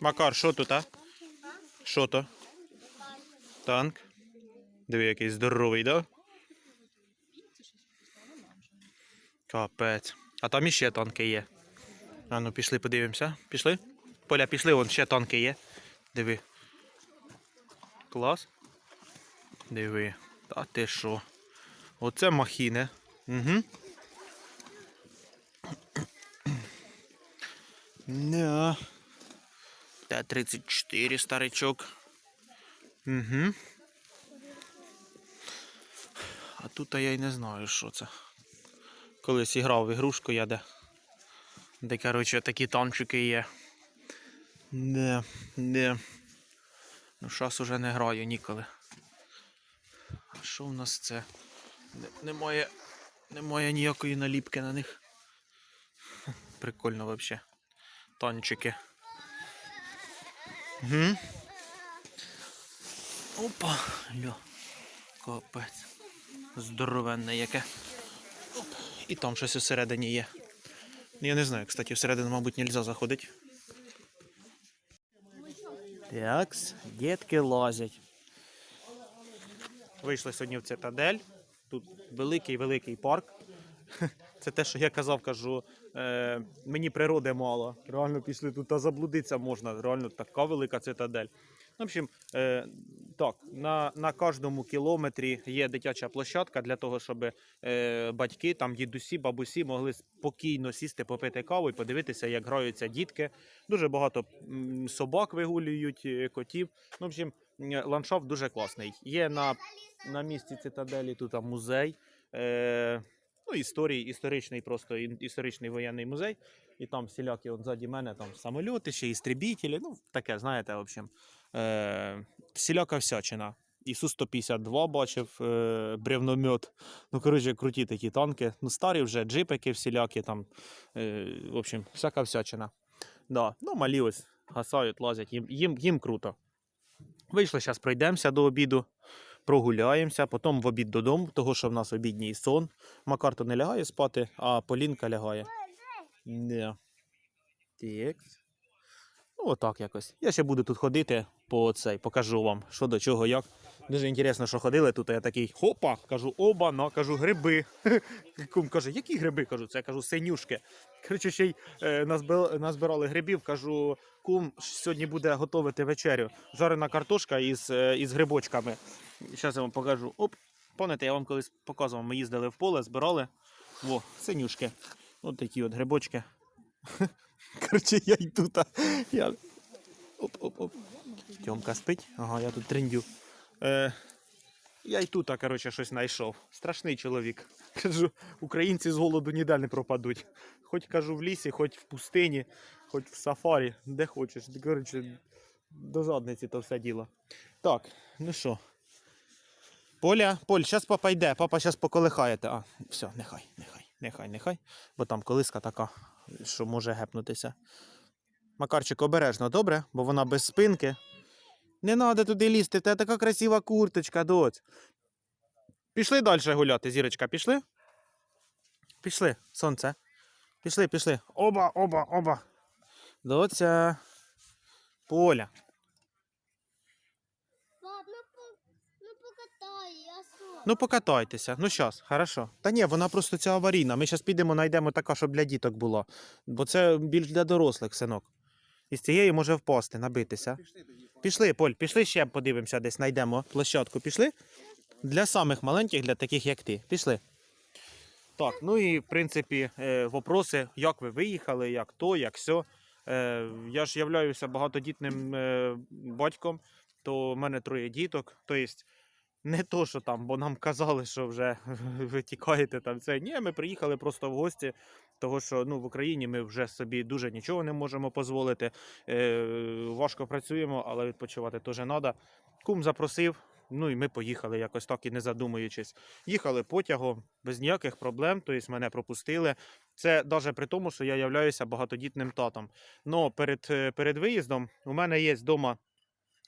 Макар, що тут, а? Що то? Танк. Диви, який здоровий, да? Капець. А там іще танки є. А ну пішли, подивимося. Пішли? Поля, пішли, вон ще танки є. Диви. Клас. Диви. Та ти що? Оце махіне. Угу. Да. Т-34 старичок. Угу. А тут я й не знаю, що це. Колись грав в ігрушку я де. Де, коротше, такі танчики є. Не, не. Ну, зараз уже не граю ніколи. А що в нас це? Не- Немає, немає ніякої наліпки на них. Прикольно взагалі. Танчики. Угу. Опа, льо. Капець. Здоровенне яке. І там щось усередині є. Я не знаю, кстати, всередину, мабуть, нельзя заходити. Такс, дітки лазять. Вийшли сьогодні в цитадель. Тут великий-великий парк. Це те, що я казав, кажу, е, мені природи мало. Реально пішли тут та заблудитися можна. Реально така велика цитадель. В общем, е, так, на, на кожному кілометрі є дитяча площадка для того, щоб е, батьки, там дідусі, бабусі могли спокійно сісти, попити каву і подивитися, як граються дітки. Дуже багато м, собак вигулюють, е, котів. Ну, в общем, ландшафт дуже класний. Є на, на місці цитаделі тут музей. Е, ну, історії, історичний просто історичний воєнний музей. І там всілякі, от ззаді мене там самольоти, ще істребітелі, ну таке, знаєте, в общем, е, всіляка всячина. І Су-152 бачив, е, бревномет. Ну, коротше, круті такі танки. Ну, старі вже джипики всілякі, там, е, в общем, всяка всячина. Да. Ну, малі ось гасають, лазять, їм, їм, їм круто. Вийшли, зараз пройдемося до обіду, прогуляємося, потім в обід додому, того що в нас обідній сон. Макар то не лягає спати, а Полінка лягає. Не. Так. Ну, отак якось. Я ще буду тут ходити по цей, покажу вам, що до чого, як. Дуже інтересно, що ходили тут. Я такий хопа, кажу, оба, на, кажу, гриби. Кум каже, які гриби? Кажу, це я кажу, синюшки. Коротше, ще й е, назбирали, грибів, кажу, кум сьогодні буде готувати вечерю. Жарена картошка із, е, із грибочками. Зараз я вам покажу. Оп, пам'ятаєте, я вам колись показував, ми їздили в поле, збирали. Во, синюшки. От такі от грибочки. Коротше, я й тут. а, Я... Оп, оп, оп. Тьомка спить. Ага, я тут трендю. Е, я й тут, коротше, щось знайшов. Страшний чоловік. Кажу, українці з голоду ніде не пропадуть. Хоч кажу в лісі, хоч в пустині, хоч в сафарі, де хочеш. Коротше, до задниці то все діло. Так, ну що. Поля, Поль, зараз папа йде, папа зараз поколихаєте. А, все, нехай, нехай, нехай, нехай. Бо там колиска така, що може гепнутися. Макарчик, обережно, добре? Бо вона без спинки. Не треба туди лізти, в тебе така красива курточка, доць. Пішли далі гуляти, зірочка, пішли? Пішли, сонце. Пішли, пішли. Оба, оба, оба. Доця. Поля. Пап, ну, по, ну покатай, я сон. Ну покатайтеся. Ну щас, хорошо. Та ні, вона просто ця аварійна. Ми зараз підемо, знайдемо така, щоб для діток була. Бо це більш для дорослих, синок. І з цієї може впасти, набитися. Пішли, Поль, пішли ще подивимося, десь знайдемо площадку. Пішли? Для самих маленьких, для таких, як ти. Пішли. Так, ну і в принципі, е, вопроси, як ви виїхали, як то, як сьо. Е, я ж являюся багатодітним е, батьком, то в мене троє діток. Тобто, не то, що там, бо нам казали, що вже ви тікаєте там. Це ні, ми приїхали просто в гості, того що ну, в Україні ми вже собі дуже нічого не можемо дозволити. Е, важко працюємо, але відпочивати теж треба. Кум запросив. Ну і ми поїхали якось так і не задумуючись. Їхали потягом без ніяких проблем, тобто мене пропустили. Це навіть при тому, що я являюся багатодітним татом. Но перед, е, перед виїздом у мене є вдома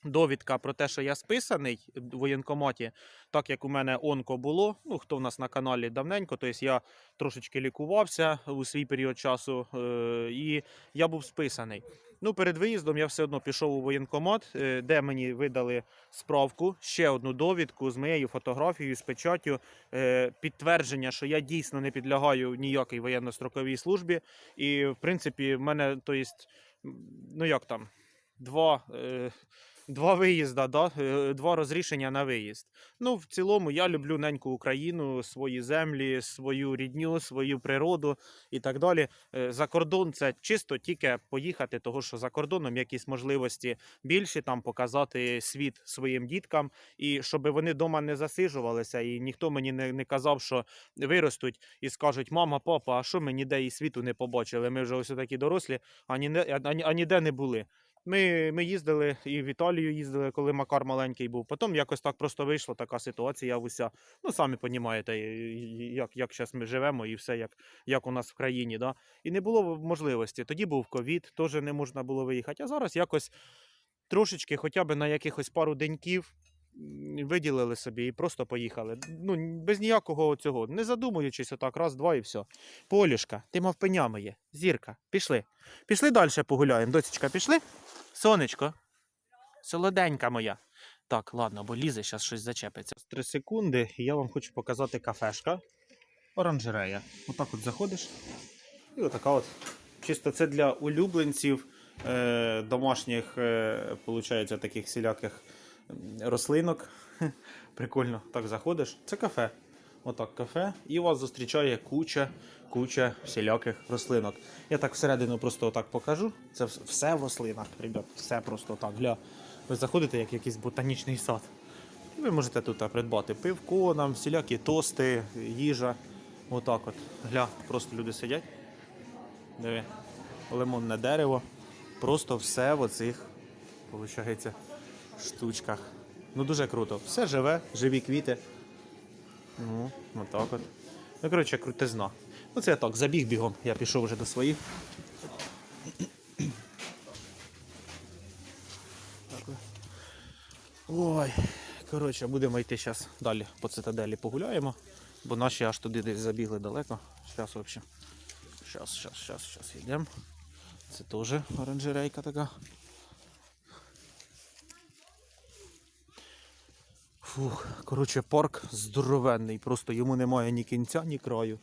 довідка про те, що я списаний в воєнкоматі, так як у мене онко було. Ну, хто в нас на каналі давненько, тобто я трошечки лікувався у свій період часу, е, і я був списаний. Ну, перед виїздом я все одно пішов у воєнкомат, е, де мені видали справку, ще одну довідку з моєю фотографією, з печаттю, е, підтвердження, що я дійсно не підлягаю ніякій воєнно-строковій службі. І, в принципі, в мене, то м, ну як там, два. Два виїзда, да? е, два розрішення на виїзд. Ну, в цілому, я люблю неньку Україну, свої землі, свою рідню, свою природу і так далі. Е, За кордон це чисто тільки поїхати, того що за кордоном якісь можливості більші там показати світ своїм діткам, і щоб вони вдома не засижувалися, і ніхто мені не, не казав, що виростуть і скажуть: мама, папа, а що ми ніде і світу не побачили? Ми вже ось такі дорослі, а ніде, а, а ніде не були. Ми, ми їздили і в Італію їздили, коли Макар маленький був. Потім якось так просто вийшла така ситуація уся. Ну, самі розумієте, як, як зараз ми живемо і все, як, як у нас в країні. Да? І не було можливості. Тоді був ковід, теж не можна було виїхати. А зараз якось трошечки, хоча б на якихось пару деньків. Виділили собі і просто поїхали. Ну, без ніякого цього, не задумуючись, отак, раз, два і все. Полюшка, ти мав пеня моє, зірка, пішли. Пішли далі погуляємо. Досічка, пішли? Сонечко. Солоденька моя. Так, ладно, бо лізе, зараз щось зачепиться. Три секунди, і я вам хочу показати кафешка. Оранжерея. Отак от заходиш. І отака от. Чисто це для улюбленців е, домашніх, е, таких всіляких м, рослинок. Прикольно. Так заходиш. Це кафе. Отак кафе. І вас зустрічає куча, куча всіляких рослинок. Я так всередину просто отак покажу. Це все в рослинах, ребят. Все просто так. Гля. Ви заходите як якийсь ботанічний сад. І ви можете тут придбати пивко, нам всілякі тости, їжа. Отак от. Гля, просто люди сидять. Диви. Лимонне дерево. Просто все в оцих, виходить, штучках. Ну дуже круто. Все живе, живі квіти. Ну, отак от. Ну, коротше, крутизна. Ну, це я так, забіг бігом, я пішов вже до своїх. Ой, коротше, будемо йти зараз далі по цитаделі погуляємо, бо наші аж туди десь забігли далеко. Зараз, в общем. Зараз, зараз, зараз, зараз йдемо. Це теж оранжерейка така. Фух, коротше, парк здоровенний, просто йому немає ні кінця, ні краю.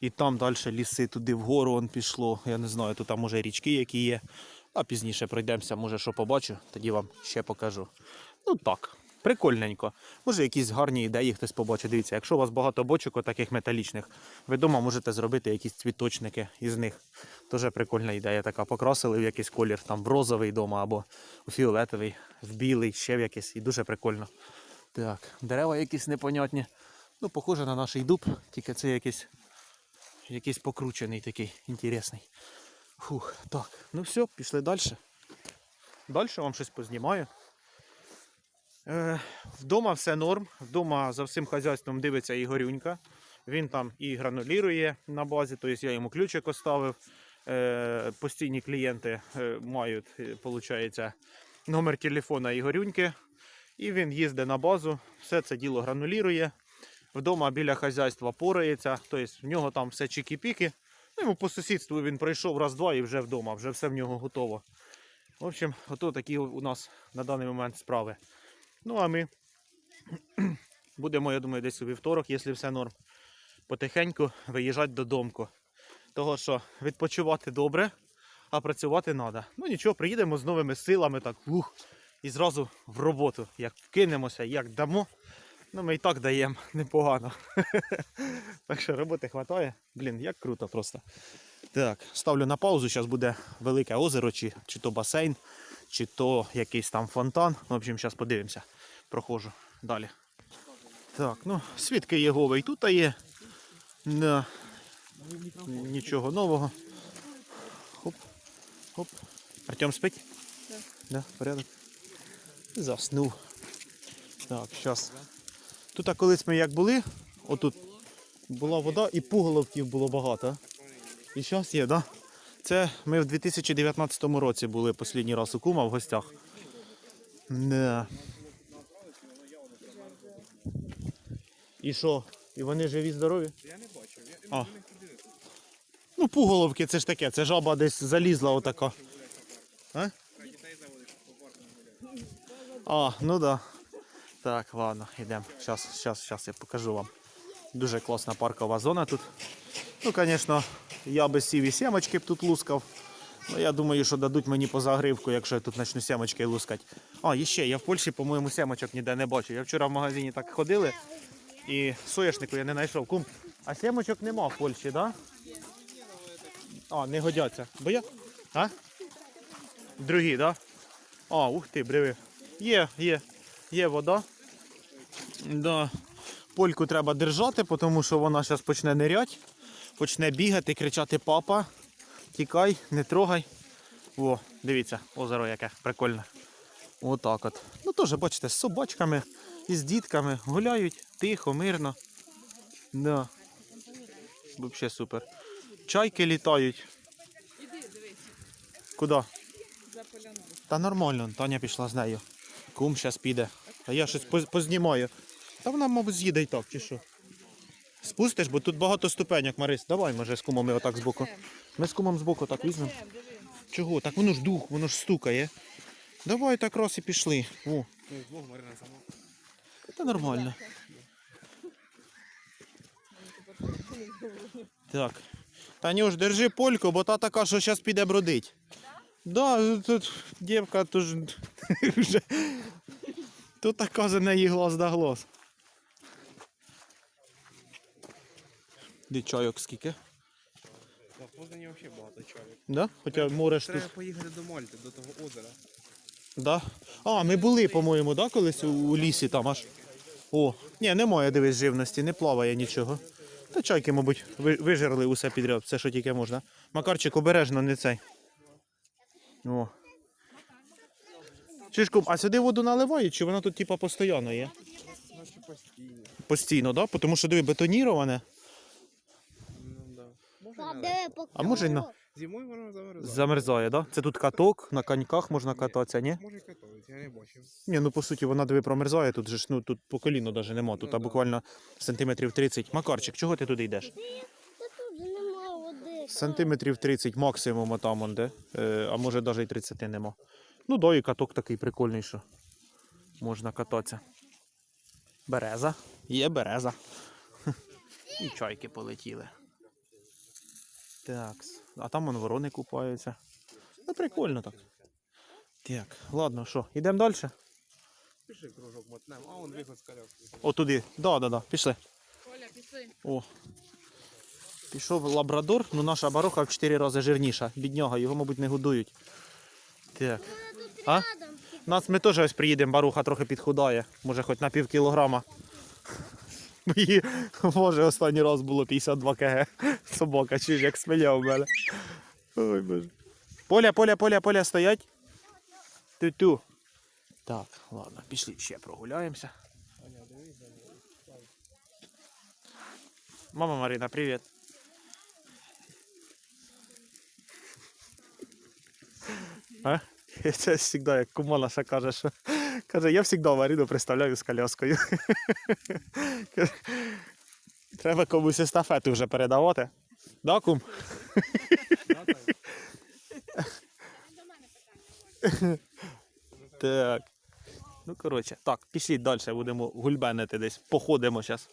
І там далі ліси туди вгору он пішло. Я не знаю, тут там може річки які є. А пізніше пройдемося, може що побачу, тоді вам ще покажу. Ну так, прикольненько. Може якісь гарні ідеї хтось побачить. Дивіться, якщо у вас багато бочок таких металічних, ви вдома можете зробити якісь цвіточники із них. Теж прикольна ідея така. Покрасили в якийсь колір, там в розовий дома або у фіолетовий, в білий, ще в якийсь. І дуже прикольно. Так, дерева якісь непонятні. Ну, похоже на наш дуб, тільки це якийсь, якийсь покручений такий інтересний. Фух, так, ну все, пішли далі. Далі вам щось познімаю. Е, вдома все норм. Вдома за всім хазяйством дивиться Ігорюнька. Він там і гранулірує на базі, тобто я йому ключик оставив. Е, постійні клієнти е, мають, виходить, номер телефона Ігорюньки. І він їздить на базу, все це діло гранулірує. Вдома біля хазяйства порається, тобто в нього там все чікі-піки. Ну, йому по сусідству він пройшов раз-два і вже вдома, вже все в нього готово. В общем, ото такі у нас на даний момент справи. Ну а ми будемо, я думаю, десь у вівторок, якщо все норм, потихеньку виїжджати додому. Того що відпочивати добре, а працювати треба. Ну нічого, приїдемо з новими силами, так ух, і зразу в роботу. Як вкинемося, як дамо. Ну ми і так даємо непогано. так що роботи вистачає. Блін, як круто просто. Так, ставлю на паузу, зараз буде велике озеро, чи, чи то басейн, чи то якийсь там фонтан. В общем, зараз подивимося. Проходжу далі. Так, ну, свідки Єгови і тут є. Да. Нічого нового. Хоп, хоп. Артем спить? Так. Да, порядок. Заснув. Так, зараз. Тут а колись ми як були, отут була вода і пуголовків було багато. І зараз є, так? Да? Це ми в 2019 році були останній раз у кума в гостях. Да. І що? І вони живі, здорові? Я не бачив. Я, не. Ну, пуголовки це ж таке, це жаба десь залізла отака. А? А, ну да. Так, ладно, йдемо. Зараз, зараз, зараз я покажу вам. Дуже класна паркова зона тут. Ну, звісно, я без сіві сімочки б тут лускав. Ну, я думаю, що дадуть мені по загривку, якщо я тут почну сімочки лускати. А, і ще, я в Польщі, по-моєму, сімочок ніде не бачив. Я вчора в магазині так ходили і соняшнику я не знайшов. Кум, а сімочок нема в Польщі, так? Да? А, не годяться. Бо я. А? Другі, так? Да? А, ух ти, бриви. Є, є. Є вода. Да. Польку треба держати, тому що вона зараз почне ниряти, почне бігати, кричати папа. Тікай, не трогай. О, дивіться, озеро яке прикольне. Отак от. Ну теж, бачите, з собачками і з дітками гуляють тихо, мирно. Да. Взагалі супер. Чайки літають. Куди? За Та нормально, Таня пішла з нею. Кум зараз піде. А я щось познімаю. Та вона, мабуть, з'їде і так, чи що? Спустиш, бо тут багато ступеньок, Марис. Давай, може, з кумом ми отак збоку. Ми з кумом збоку так візьмемо. Чого? Так воно ж дух, воно ж стукає. Давай так раз і пішли. О. Та нормально. Так. Танюш, держи польку, бо та така, що зараз піде бродить. Да, тут дівка тож вже. Тут така за неї глаз да глаз. Де чайок скільки? На Познані взагалі багато чоловік. Да? Хоча море ж тут. Треба поїхати до Мальти, до того озера. Да? А, ми були, по-моєму, да, колись у, у лісі там аж. О, ні, немає, дивись, живності, не плаває нічого. Та чайки, мабуть, ви- вижерли усе підряд, все, що тільки можна. Макарчик, обережно, не цей. О. Чишку, а сюди воду наливають, чи вона тут типа постійно є? Постійно. Так? Да? Тому що диви, бетоніроване. А може й на- Зимою воно замерзає. Замерзає, так? Да? Це тут каток, на коньках можна кататися, ні? Може катовить, я не бачив. Ні, ну по суті, вона диви промерзає, тут же ж ну тут по коліну навіть нема, тут Ну, а буквально сантиметрів 30. Макарчик, чого ти туди йдеш? Та тут же немає води. Сантиметрів 30 максимум там он де. Е, а може навіть і 30 нема. Ну да, і каток такий прикольний, що можна кататися. Береза. Є береза. І чайки полетіли. Так. А там вон ворони купаються. Ну прикольно так. Так, ладно, що, йдемо далі? Пішли кружок мотнем, а он виход з коляски. О, туди. Да, да, да. Пішли. Коля, пішли. О. Пішов лабрадор, ну наша бароха в 4 рази жирніша. Бідняга, його, мабуть, не годують. Так. А? Нас ми теж ось приїдемо, баруха трохи підхудає. Може хоч на пів кілограма. Її, може, останній раз було 52 кг. Собака, чуєш, як сміяв у мене. Ой, боже. Поля, поля, поля, поля стоять. Тю-тю. Так, ладно, пішли ще прогуляємося. Мама Марина, привіт. А? Це завжди, як кума наша каже, що каже, я завжди Марину представляю з коляскою. Треба комусь естафету вже передавати. Да, кум? Так. Ну, коротше, так, пішліть далі, будемо гульбенити десь, походимо зараз.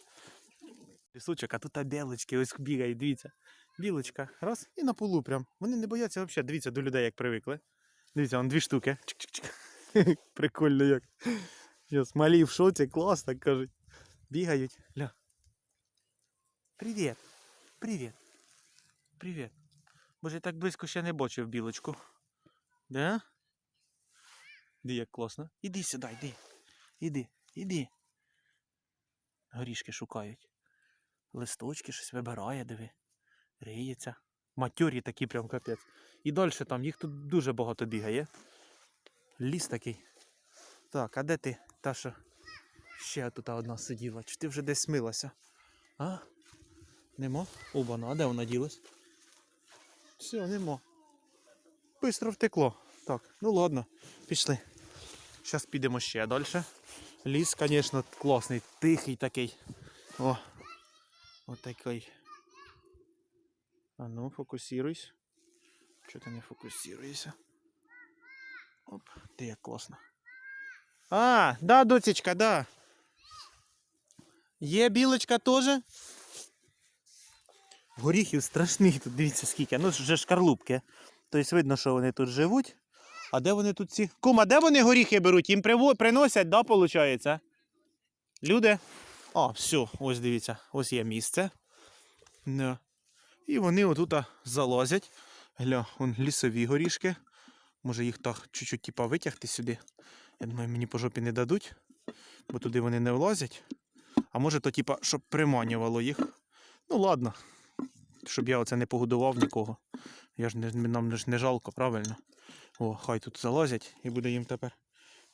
Лісочок, а тут а білочки ось бігають, дивіться. Білочка, раз, і на полу прям. Вони не бояться взагалі, дивіться до людей, як привикли. Дивіться, вон дві штуки. Чик-чик-чик. Прикольно як. Зараз малі в шоці, клас, так кажуть. Бігають. Ля. Привіт. Привіт. Привіт. Боже, я так близько ще не бачив білочку. Да? Іди, як класно. Іди сюди, йди. Іди, іди. Горішки шукають. Листочки щось вибирає, диви. Риється. Матьорі такі прям капець. І далі там, їх тут дуже багато бігає. Ліс такий. Так, а де ти, та що? Ще тут одна сиділа. Чи ти вже десь смилася? А? Нема? Оба, ну а де вона ділась? Все, нема. Бистро втекло. Так, ну ладно, пішли. Зараз підемо ще далі. Ліс, звісно, класний, тихий такий. О, отакий. А ну, фокусируйся. Чого ти не фокусируєшся? Оп, ти як класно. А, да, доцечка, да. Є білочка теж? Горіхів страшних тут, дивіться скільки. Ну, вже шкарлупки. Тобто видно, що вони тут живуть. А де вони тут ці? Кума, де вони горіхи беруть? Їм приносять, да, виходить? Люди. А, все, ось дивіться, ось є місце. І вони отут залазять. Гля, вон лісові горішки. Може їх так чуть-чуть типа, витягти сюди. Я думаю, мені по жопі не дадуть, бо туди вони не влазять. А може то, типа, щоб приманювало їх. Ну ладно. Щоб я оце не погодував нікого. Я ж не, нам ж не жалко, правильно? О, хай тут залазять і буде їм тепер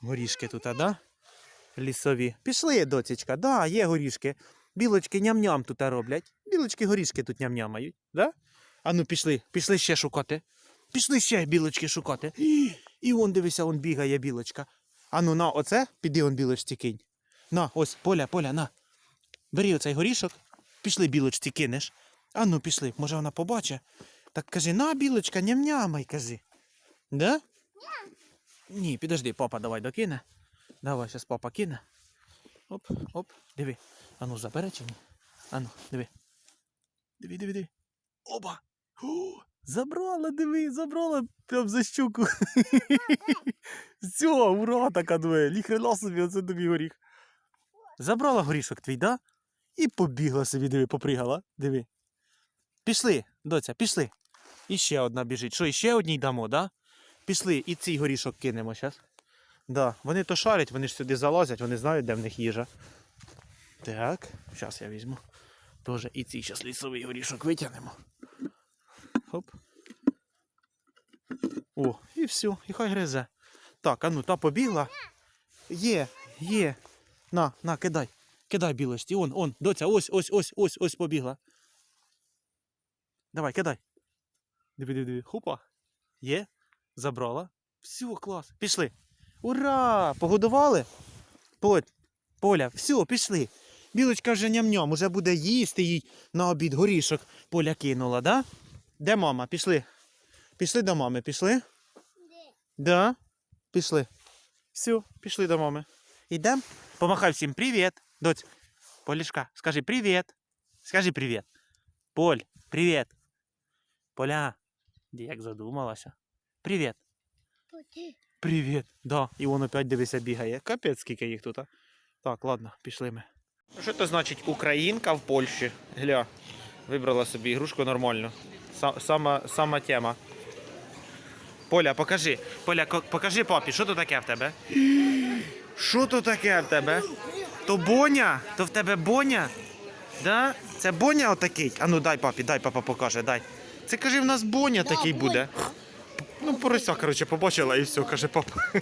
горішки тут, а да? Лісові. Пішли, доцічка, да, є горішки. Білочки ням-ням тут роблять. Білочки горішки тут ням-нямають, да? А ну пішли, пішли ще шукати. Пішли ще білочки шукати. І, он дивися, он бігає білочка. А ну на, оце, піди он білочці кинь. На, ось, поля, поля, на. Бери оцей горішок, пішли білочці кинеш. А ну пішли, може вона побачить. Так кажи, на, білочка, ням-нямай, кажи. Да? Ні, підожди, папа давай докине. Давай, зараз папа кине. Оп, оп, диви. А ну забере чи ні? А ну, диви. Диви, диви, диви. Оба! О, забрала, диви, забрала прям за щуку. Все, ура, така двоє. Ліхрена собі, оце тобі горіх. Забрала горішок твій, да? І побігла собі, диви, попригала. Диви. Пішли, доця, пішли. І ще одна біжить. Що, і ще одній дамо, да? Пішли, і цей горішок кинемо зараз. Да, вони то шарять, вони ж сюди залазять, вони знають, де в них їжа. Так, зараз я візьму. Тоже і цей зараз лісовий горішок витягнемо. Хоп. О, і все, і хай гризе. Так, а ну та побігла. Є, є. На, на, кидай. Кидай білості. Он, он, доця, ось, ось, ось, ось, ось побігла. Давай, кидай. Диви, диви, диви. Хупа. Є. Забрала. Все, клас. Пішли. Ура! Погодували? Поль, Поля, все, пішли. Білочка вже ням-ням, уже буде їсти їй на обід горішок. Поля кинула, да? Де мама? Пішли. Пішли до мами, пішли? Да. Пішли. Все, пішли до мами. Ідем? Помахай всім привіт. Доць. Полішка, скажи привіт. Скажи привіт. Поль, привіт. Поля. Як задумалася. Привіт. Привіт. Да. І він опять дивися бігає. Капець, скільки їх тут. а. Так, ладно, пішли ми. Що це значить українка в Польщі? Гля, вибрала собі ігрушку нормальну. Сама, сама тема. Поля, покажи. Поля, покажи папі, що то таке в тебе? Що то таке в тебе? То боня? То в тебе боня? Да? Це боня отакий? А ну дай папі, дай папа покаже, дай. Це каже, в нас боня такий буде. Ну, порося, коротше, побачила і все, каже папа.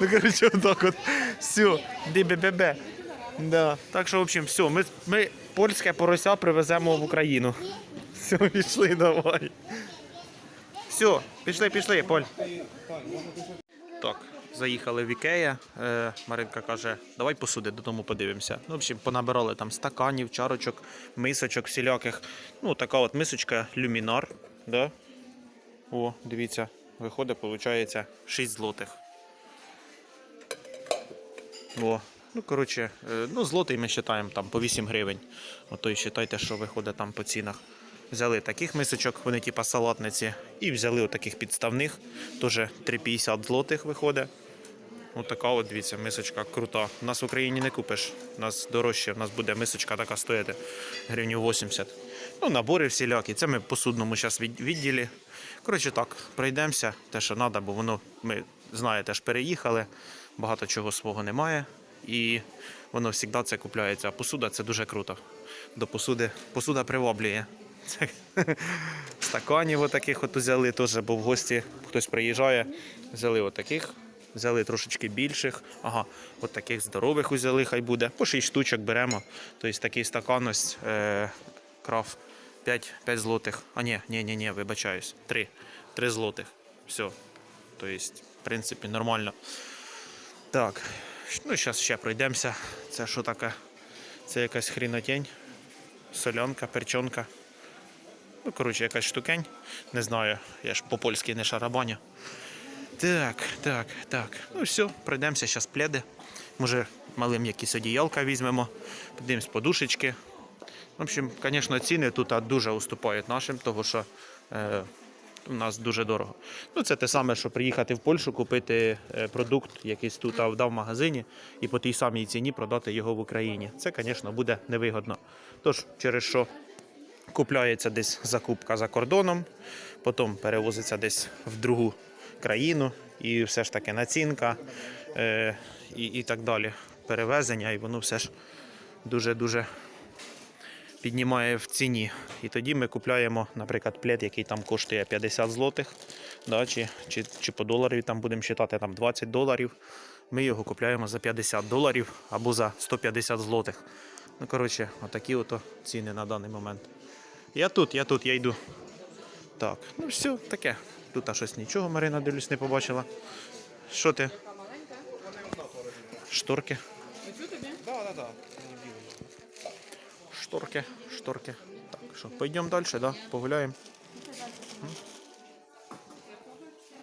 ну, коротше, отак от. Все, бе-бе-бе. Да. Так що, в общем, все, ми, ми польське порося привеземо в Україну. Все, пішли, давай. Все, пішли, пішли, Поль. Так, заїхали в Ікея. Е, Маринка каже, давай посуди додому подивимося. Ну, в общем, понабирали там стаканів, чарочок, мисочок всіляких. Ну, така от мисочка люмінар. Да? О, дивіться, виходить, виходить 6 злотих. О, ну коротше, е, ну злотий ми вважаємо там по 8 гривень. Ото і вважайте, що виходить там по цінах. Взяли таких мисочок, вони типа салатниці, і взяли отаких підставних, теж 3,50 злотих виходить. Отака от, дивіться, мисочка крута. Нас в Україні не купиш, у нас дорожче, у нас буде мисочка така стояти гривню 80. Ну, набори всілякі. Це ми в посудному зараз відділі. Коротше так, пройдемося, те, що треба, бо воно, ми знаєте, ж переїхали, багато чого свого немає. І воно завжди це купляється. А посуда це дуже круто. До посуди посуда приваблює. Стаканів отаких от взяли теж, бо в гості хтось приїжджає. Взяли отаких, взяли трошечки більших. Ага, от таких здорових взяли, хай буде. По 6 штучок беремо. Тобто такий стакан ось е, крав 5, 5 злотих. А ні, ні, ні, ні, вибачаюсь. 3. 3 злотих. Все. Тобто, в принципі, нормально. Так, ну зараз ще пройдемося. Це що таке? Це якась хрінотень. Солянка, перчонка. Ну, коротше, якась штукень. Не знаю, я ж по-польськи не шарабаню. Так, так, так. Ну все, пройдемося зараз пледи. Може, малим якісь одіялка візьмемо, подивимось подушечки. В общем, звісно, ціни тут дуже уступають нашим, тому що е, у нас дуже дорого. Ну, це те саме, що приїхати в Польщу, купити е, продукт якийсь тут в магазині і по тій самій ціні продати його в Україні. Це, звісно, буде невигодно. Тож, через що купляється десь закупка за кордоном, потім перевозиться десь в другу країну, і все ж таки націнка е, і, і так далі. Перевезення, і воно все ж дуже-дуже піднімає в ціні. І тоді ми купляємо, наприклад, плед, який там коштує 50 злотих, да, чи, чи, чи по доларів там будемо вважати там 20 доларів. Ми його купляємо за 50 доларів або за 150 злотих. Ну, коротше, отакі ото ціни на даний момент. Я тут, я тут, я йду. Так, ну все, таке. Тут а щось нічого, Марина, дивлюсь, не побачила. Що ти? Шторки. Да, да, да. Шторки, шторки. Так, що, пойдемо далі, да? Погуляємо.